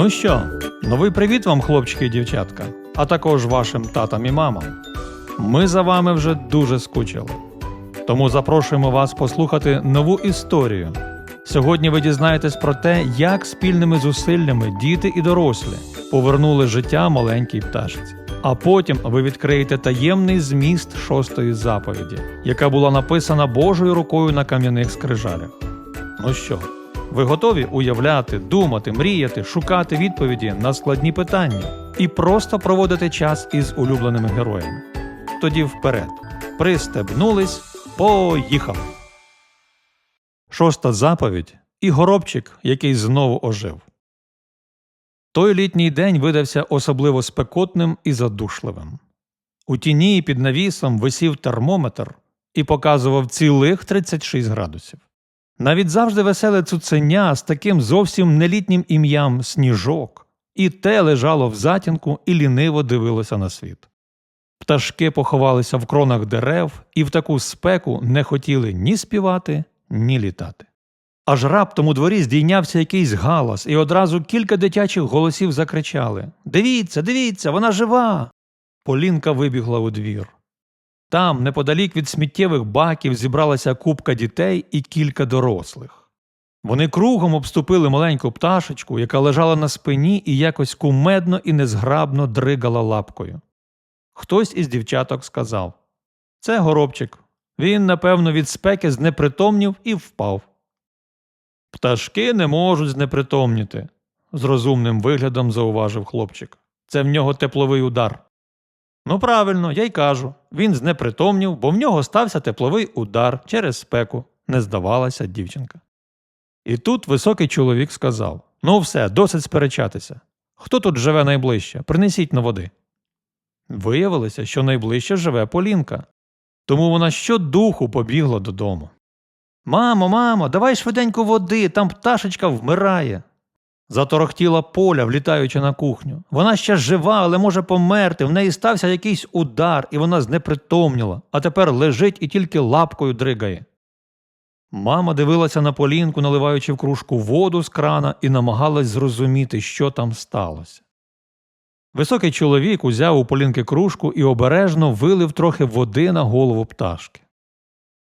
Ну що, новий привіт вам, хлопчики і дівчатка, а також вашим татам і мамам. Ми за вами вже дуже скучили. Тому запрошуємо вас послухати нову історію. Сьогодні ви дізнаєтесь про те, як спільними зусиллями діти і дорослі повернули життя маленькій пташці. А потім ви відкриєте таємний зміст шостої заповіді, яка була написана Божою рукою на кам'яних скрижалях. Ну що, ви готові уявляти, думати, мріяти, шукати відповіді на складні питання і просто проводити час із улюбленими героями? Тоді вперед. Пристебнулись, поїхали. Шоста заповідь і горобчик, який знову ожив. Той літній день видався особливо спекотним і задушливим. У тіні під навісом висів термометр і показував цілих 36 градусів. Навіть завжди веселе цуценя з таким зовсім нелітнім ім'ям Сніжок, і те лежало в затінку і ліниво дивилося на світ. Пташки поховалися в кронах дерев і в таку спеку не хотіли ні співати, ні літати. Аж раптом у дворі здійнявся якийсь галас, і одразу кілька дитячих голосів закричали Дивіться, дивіться, вона жива. Полінка вибігла у двір. Там, неподалік від сміттєвих баків, зібралася купка дітей і кілька дорослих. Вони кругом обступили маленьку пташечку, яка лежала на спині і якось кумедно і незграбно дригала лапкою. Хтось із дівчаток сказав Це горобчик. Він, напевно, від спеки знепритомнів і впав. Пташки не можуть знепритомніти, з розумним виглядом зауважив хлопчик. Це в нього тепловий удар. Ну, правильно, я й кажу. Він знепритомнів, бо в нього стався тепловий удар через спеку, не здавалася дівчинка. І тут високий чоловік сказав Ну, все, досить сперечатися. Хто тут живе найближче? Принесіть на води. Виявилося, що найближче живе Полінка, тому вона щодуху побігла додому. Мамо, мамо, давай швиденько води, там пташечка вмирає. Заторохтіла поля, влітаючи на кухню. Вона ще жива, але може померти. В неї стався якийсь удар, і вона знепритомніла, а тепер лежить і тільки лапкою дригає. Мама дивилася на Полінку, наливаючи в кружку воду з крана, і намагалась зрозуміти, що там сталося. Високий чоловік узяв у Полінки кружку і обережно вилив трохи води на голову пташки.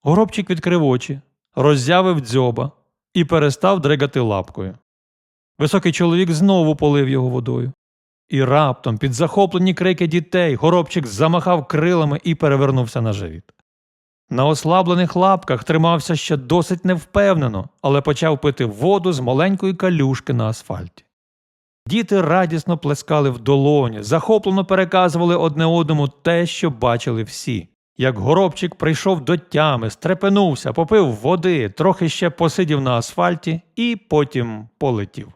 Горобчик відкрив очі, роззявив дзьоба і перестав дригати лапкою. Високий чоловік знову полив його водою. І раптом, під захоплені крики дітей, горобчик замахав крилами і перевернувся на живіт. На ослаблених лапках тримався ще досить невпевнено, але почав пити воду з маленької калюшки на асфальті. Діти радісно плескали в долоні, захоплено переказували одне одному те, що бачили всі. Як горобчик прийшов до тями, стрепенувся, попив води, трохи ще посидів на асфальті і потім полетів.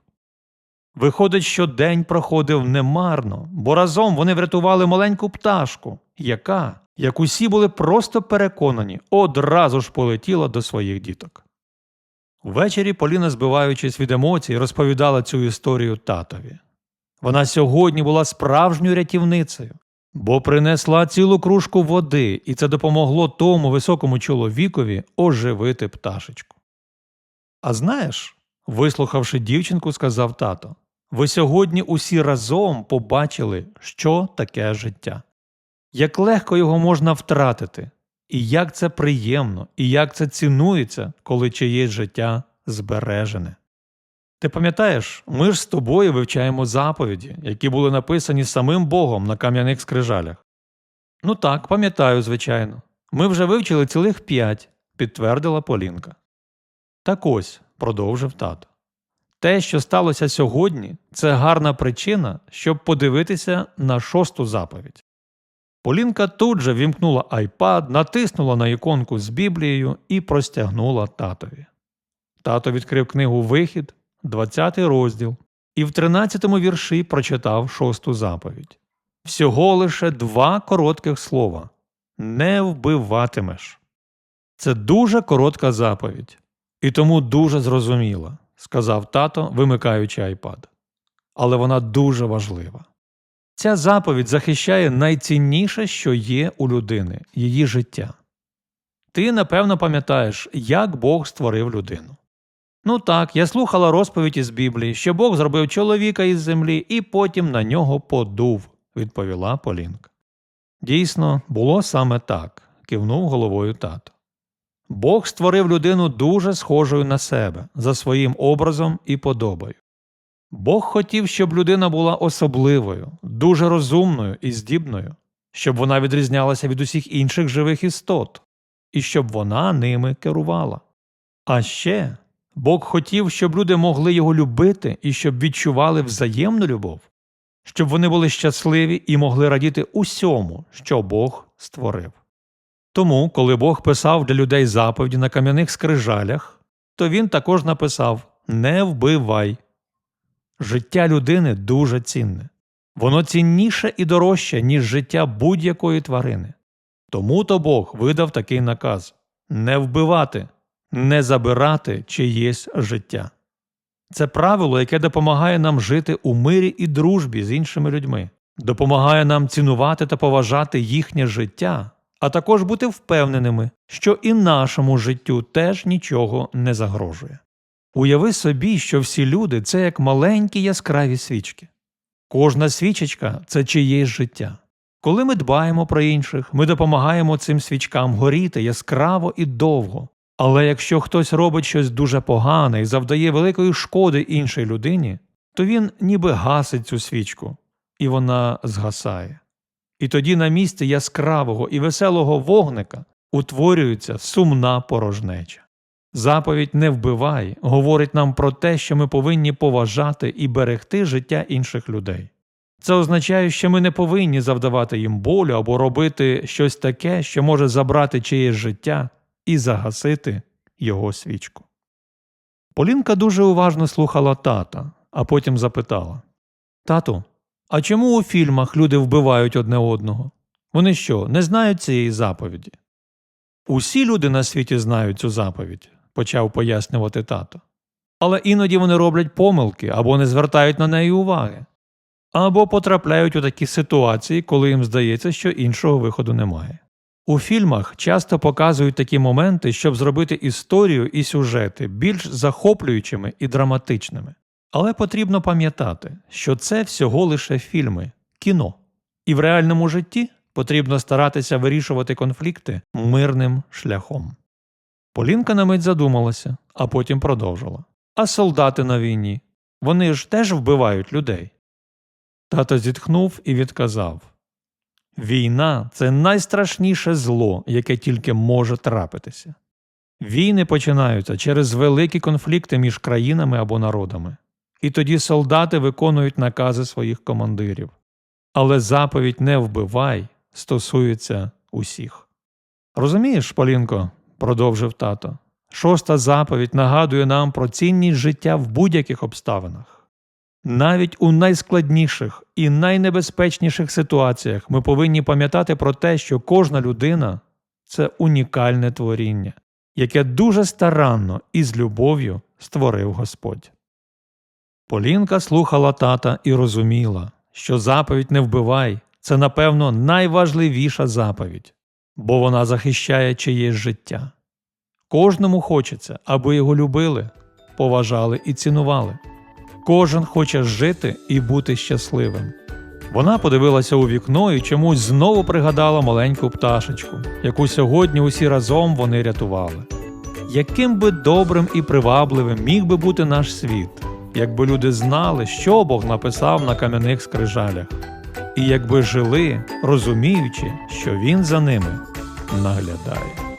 Виходить, що день проходив немарно, бо разом вони врятували маленьку пташку, яка, як усі були просто переконані, одразу ж полетіла до своїх діток. Ввечері Поліна, збиваючись від емоцій, розповідала цю історію татові. Вона сьогодні була справжньою рятівницею, бо принесла цілу кружку води, і це допомогло тому високому чоловікові оживити пташечку. А знаєш, вислухавши дівчинку, сказав тато, ви сьогодні усі разом побачили, що таке життя, як легко його можна втратити, і як це приємно, і як це цінується, коли чиєсь життя збережене. Ти пам'ятаєш, ми ж з тобою вивчаємо заповіді, які були написані самим Богом на кам'яних скрижалях. Ну так, пам'ятаю, звичайно. Ми вже вивчили цілих п'ять, підтвердила Полінка. Так ось, продовжив тато. Те, що сталося сьогодні, це гарна причина, щоб подивитися на шосту заповідь. Полінка тут же вімкнула айпад, натиснула на іконку з Біблією і простягнула татові. Тато відкрив книгу Вихід, 20 розділ, і в 13-му вірші прочитав шосту заповідь. Всього лише два коротких слова не вбиватимеш. Це дуже коротка заповідь, і тому дуже зрозуміла, сказав тато, вимикаючи айпад. Але вона дуже важлива. Ця заповідь захищає найцінніше, що є у людини її життя. Ти, напевно, пам'ятаєш, як Бог створив людину. Ну так, я слухала розповідь із Біблії, що Бог зробив чоловіка із землі і потім на нього подув, відповіла Полінка. Дійсно, було саме так, кивнув головою тато. Бог створив людину дуже схожою на себе, за своїм образом і подобою. Бог хотів, щоб людина була особливою, дуже розумною і здібною, щоб вона відрізнялася від усіх інших живих істот, і щоб вона ними керувала. А ще Бог хотів, щоб люди могли його любити і щоб відчували взаємну любов, щоб вони були щасливі і могли радіти усьому, що Бог створив. Тому, коли Бог писав для людей заповіді на кам'яних скрижалях, то він також написав Не вбивай. Життя людини дуже цінне. Воно цінніше і дорожче, ніж життя будь-якої тварини. Тому то Бог видав такий наказ не вбивати, не забирати чиєсь життя. Це правило, яке допомагає нам жити у мирі і дружбі з іншими людьми, допомагає нам цінувати та поважати їхнє життя, а також бути впевненими, що і нашому життю теж нічого не загрожує. Уяви собі, що всі люди це як маленькі яскраві свічки. Кожна свічечка це чиєсь життя. Коли ми дбаємо про інших, ми допомагаємо цим свічкам горіти яскраво і довго. Але якщо хтось робить щось дуже погане і завдає великої шкоди іншій людині, то він ніби гасить цю свічку, і вона згасає. І тоді на місці яскравого і веселого вогника утворюється сумна порожнеча. Заповідь не вбивай говорить нам про те, що ми повинні поважати і берегти життя інших людей. Це означає, що ми не повинні завдавати їм болю або робити щось таке, що може забрати чиєсь життя і загасити його свічку. Полінка дуже уважно слухала тата, а потім запитала Тату, а чому у фільмах люди вбивають одне одного? Вони що, не знають цієї заповіді? Усі люди на світі знають цю заповідь, почав пояснювати тато. Але іноді вони роблять помилки або не звертають на неї уваги, або потрапляють у такі ситуації, коли їм здається, що іншого виходу немає. У фільмах часто показують такі моменти, щоб зробити історію і сюжети більш захоплюючими і драматичними. Але потрібно пам'ятати, що це всього лише фільми, кіно. І в реальному житті потрібно старатися вирішувати конфлікти мирним шляхом. Полінка на мить задумалася, а потім продовжила. А солдати на війні вони ж теж вбивають людей. Тато зітхнув і відказав Війна це найстрашніше зло, яке тільки може трапитися. Війни починаються через великі конфлікти між країнами або народами, і тоді солдати виконують накази своїх командирів. Але заповідь не вбивай стосується усіх. Розумієш, Полінко, продовжив тато, шоста заповідь нагадує нам про цінність життя в будь-яких обставинах. Навіть у найскладніших і найнебезпечніших ситуаціях ми повинні пам'ятати про те, що кожна людина це унікальне творіння, яке дуже старанно і з любов'ю створив Господь. Полінка слухала тата і розуміла, що заповідь не вбивай це, напевно, найважливіша заповідь, бо вона захищає чиєсь життя. Кожному хочеться, аби його любили, поважали і цінували. Кожен хоче жити і бути щасливим. Вона подивилася у вікно і чомусь знову пригадала маленьку пташечку, яку сьогодні усі разом вони рятували. Яким би добрим і привабливим міг би бути наш світ, якби люди знали, що Бог написав на кам'яних скрижалях, і якби жили, розуміючи, що Він за ними наглядає.